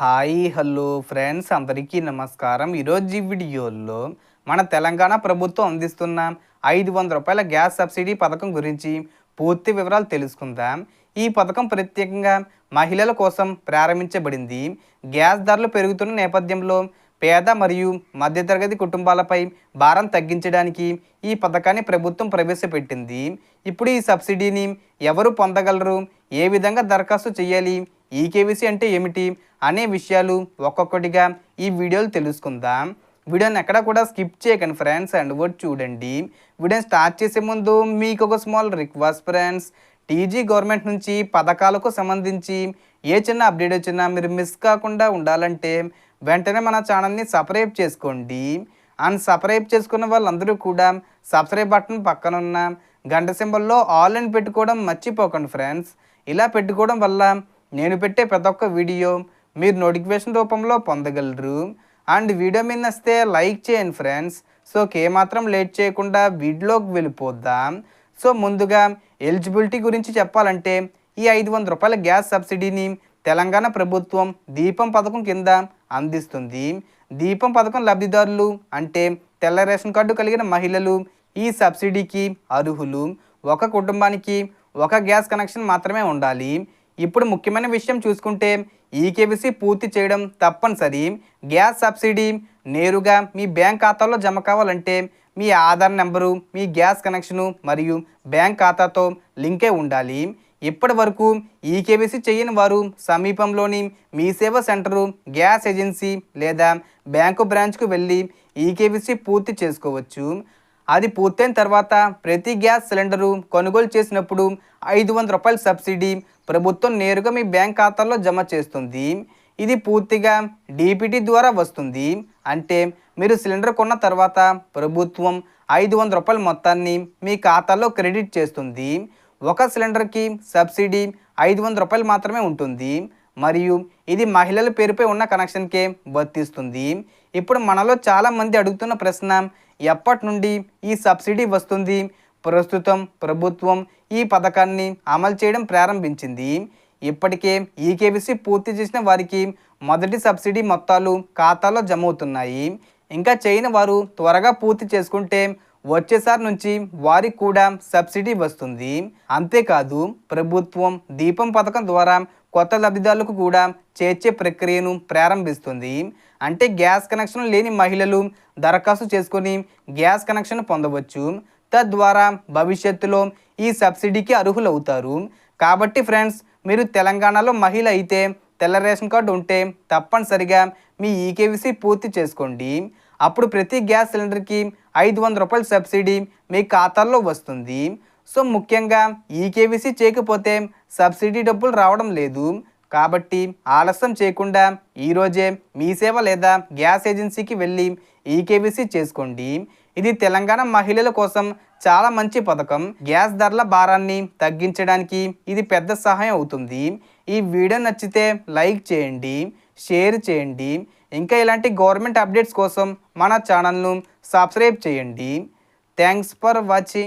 Hi hello friends. అందరికీ నమస్కారం. ఈరోజు ఈ వీడియోలో మన తెలంగాణ ప్రభుత్వం అందిస్తున్న ఐదు వందల రూపాయల గ్యాస్ సబ్సిడీ పథకం గురించి పూర్తి వివరాలు తెలుసుకుందాం. ఈ పథకం ప్రత్యేకంగా మహిళల కోసం ప్రారంభించబడింది. గ్యాస్ ధరలు పెరుగుతున్న నేపథ్యంలో పేద మరియు మధ్యతరగతి కుటుంబాలపై భారం తగ్గించడానికి ఈ పథకాన్ని ప్రభుత్వం ప్రవేశపెట్టింది. ఇప్పుడు ఈ సబ్సిడీని ఎవరు పొందగలరు? ఏ విధంగా దరఖాస్తు చేయాలి? ఈకేవీసీ అంటే ఏమిటి? అనే విషయాలు ఒక్కొక్కటిగా ఈ వీడియోలు తెలుసుకుందాం. వీడియోని ఎక్కడ కూడా స్కిప్ చేయకండి ఫ్రెండ్స్ అండ్ వర్డ్ చూడండి. వీడియోని స్టార్ట్ చేసే ముందు మీకు ఒక small request friends. TG government నుంచి పథకాలకు సంబంధించి ఏ చిన్న అప్డేట్ వచ్చినా మీరు మిస్ కాకుండా ఉండాలంటే వెంటనే మన ఛానల్ని సబ్స్క్రైబ్ చేసుకోండి. అండ్ సబ్స్క్రైబ్ చేసుకున్న వాళ్ళందరూ కూడా సబ్స్క్రైబ్ బటన్ పక్కన ఉన్న గంట సింబల్లో ఆల్ అని పెట్టుకోవడం మర్చిపోకండి ఫ్రెండ్స్. ఇలా పెట్టుకోవడం వల్ల నేను పెట్టే ప్రతి ఒక్క వీడియో మీరు నోటిఫికేషన్ రూపంలో పొందగలరు. అండ్ వీడియో మీద వస్తే లైక్ చేయండి ఫ్రెండ్స్. సో ఏమాత్రం లేట్ చేయకుండా వీడియోకి వెళ్ళిపోద్దాం. సో ముందుగా ఎలిజిబిలిటీ గురించి చెప్పాలంటే ఈ ఐదు వందల రూపాయల గ్యాస్ సబ్సిడీని తెలంగాణ ప్రభుత్వం దీపం పథకం కింద అందిస్తుంది. దీపం పథకం లబ్ధిదారులు అంటే తెల్ల రేషన్ కార్డు కలిగిన మహిళలు ఈ సబ్సిడీకి అర్హులు. ఒక కుటుంబానికి ఒక గ్యాస్ కనెక్షన్ మాత్రమే ఉండాలి. ఇప్పుడు ముఖ్యమైన విషయం చూసుకుంటే ఈకేవీసీ పూర్తి చేయడం తప్పనిసరి. గ్యాస్ సబ్సిడీ నేరుగా మీ బ్యాంక్ ఖాతాలో జమ కావాలంటే మీ ఆధార్ నెంబరు మీ గ్యాస్ కనెక్షను మరియు బ్యాంక్ ఖాతాతో లింకే ఉండాలి. ఇప్పటి వరకు ఈకేవీసీ చేయని వారు సమీపంలోని Mee Seva centre gas agency లేదా బ్యాంకు బ్రాంచ్కు వెళ్ళి ఈకేవీసీ పూర్తి చేసుకోవచ్చు. అది పూర్తయిన తర్వాత ప్రతి గ్యాస్ సిలిండరు కొనుగోలు చేసినప్పుడు ఐదు వందల రూపాయల సబ్సిడీ ప్రభుత్వం నేరుగా మీ బ్యాంక్ ఖాతాలో జమ చేస్తుంది. ఇది పూర్తిగా డీపీటీ ద్వారా వస్తుంది. అంటే మీరు సిలిండర్ కొన్న తర్వాత ప్రభుత్వం ఐదు వందల రూపాయల మొత్తాన్ని మీ ఖాతాలో క్రెడిట్ చేస్తుంది. ఒక సిలిండర్కి సబ్సిడీ ఐదు వందల రూపాయలు మాత్రమే ఉంటుంది. మరియు ఇది మహిళల పేరుపై ఉన్న కనెక్షన్కే వర్తిస్తుంది. ఇప్పుడు మనలో చాలామంది అడుగుతున్న ప్రశ్న ఎప్పటి నుండి ఈ సబ్సిడీ వస్తుంది? ప్రస్తుతం ప్రభుత్వం ఈ పథకాన్ని అమలు చేయడం ప్రారంభించింది. ఇప్పటికే ఈకేబీసీ పూర్తి చేసిన వారికి మొదటి సబ్సిడీ మొత్తాలు ఖాతాలో జమ అవుతున్నాయి ఇంకా చేయని వారు త్వరగా పూర్తి చేసుకుంటే వచ్చేసారి నుంచి వారికి కూడా సబ్సిడీ వస్తుంది. అంతేకాదు ప్రభుత్వం దీపం పథకం ద్వారా కొత్త లబ్ధిదారులకు కూడా చేర్చే ప్రక్రియను ప్రారంభిస్తుంది. అంటే గ్యాస్ కనెక్షన్ లేని మహిళలు దరఖాస్తు చేసుకొని గ్యాస్ కనెక్షన్ పొందవచ్చు. తద్వారా భవిష్యత్తులో ఈ సబ్సిడీకి అర్హులవుతారు. కాబట్టి ఫ్రెండ్స్ మీరు తెలంగాణలో మహిళ అయితే తెల్ల రేషన్ కార్డు ఉంటే తప్పనిసరిగా మీ ఈకేవీసీ పూర్తి చేసుకోండి. అప్పుడు ప్రతి గ్యాస్ సిలిండర్కి ఐదు వందల రూపాయల సబ్సిడీ మీ ఖాతాల్లో వస్తుంది. సో ముఖ్యంగా ఈకేవీసీ చేయకపోతే సబ్సిడీ డబ్బులు రావడం లేదు. కాబట్టి ఆలస్యం చేయకుండా ఈరోజే మీ సేవ లేదా గ్యాస్ ఏజెన్సీకి వెళ్ళి ఈకేవీసీ చేసుకోండి. ఇది తెలంగాణ మహిళల కోసం చాలా మంచి పథకం. గ్యాస్ ధరల భారాన్ని తగ్గించడానికి ఇది పెద్ద సహాయం అవుతుంది. ఈ వీడియో నచ్చితే లైక్ చేయండి షేర్ చేయండి. ఇంకా ఇలాంటి గవర్నమెంట్ అప్డేట్స్ కోసం మన ఛానల్ను సబ్స్క్రైబ్ చేయండి. Thanks for watching.